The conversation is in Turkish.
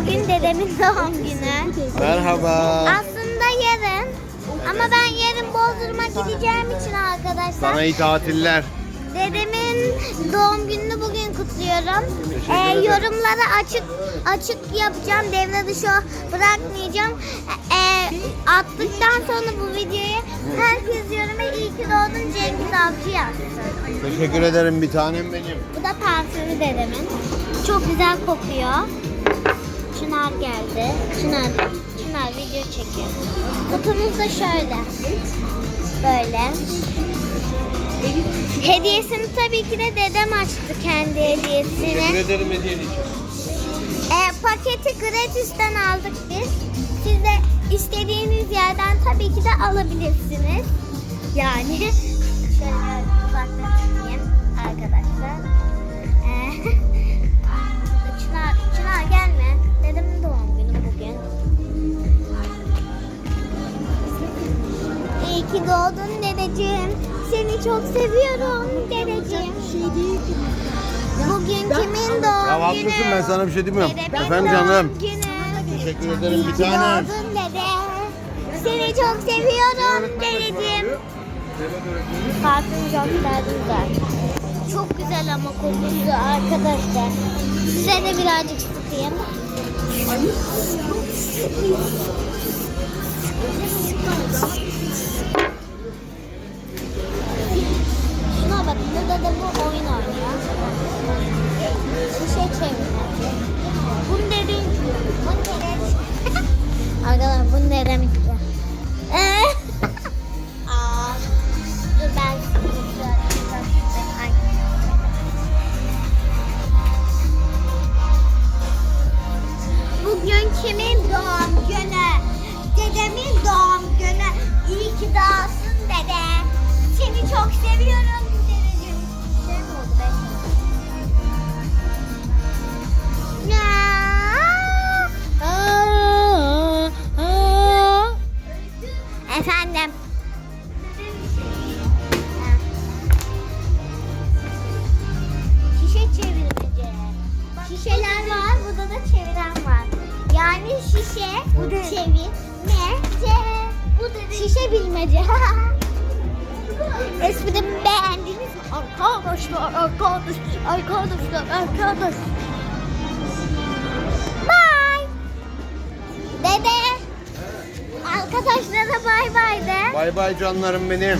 Bugün dedemin doğum günü. Merhaba. Aslında yarın. Ama ben yarın Bozurma gideceğim için arkadaşlar. Sana iyi tatiller. Dedemin doğum gününü bugün kutluyorum. Ee, ederim. yorumlara açık açık yapacağım. Devre dışı bırakmayacağım. Ee, attıktan sonra bu videoyu herkes yoruma iyi ki doğdun Cengiz Avcı yazsın. Teşekkür ederim bir tanem benim. Bu da parfümü dedemin. Çok güzel kokuyor. Çınar geldi. Çınar, Çınar video çekiyor. Kutumuz da şöyle. Böyle. Hediyesini tabii ki de dedem açtı kendi Teşekkür hediyesini. ederim hediyen için. E, paketi gratis'ten aldık biz. Siz de istediğiniz yerden tabii ki de alabilirsiniz. Yani şöyle uzaktan ki doğdun dedeciğim. Seni çok seviyorum dedeciğim. Bugün kimin doğum Ya günü? haklısın ben sana bir şey demiyorum. Dedemin Efendim doğum canım. günü. Teşekkür ederim bir tanem. doğdun dede. Seni çok seviyorum dedeciğim. Parfüm gösterdim zaten. Çok güzel ama kokusu arkadaşlar. Size de birazcık sıkayım. Burada da bu oyun oynuyor. Bir şey çeviriyor. Şişeler var, burada da çeviren var. Yani şişe, çevirmece. Bu da şişe bilmece. Esprimi beğendiniz mi? Arkadaşlar, arkadaşlar, arkadaşlar, arkadaşlar. Bye. Dede. Arkadaşlara bay bay de. Bay bay canlarım benim.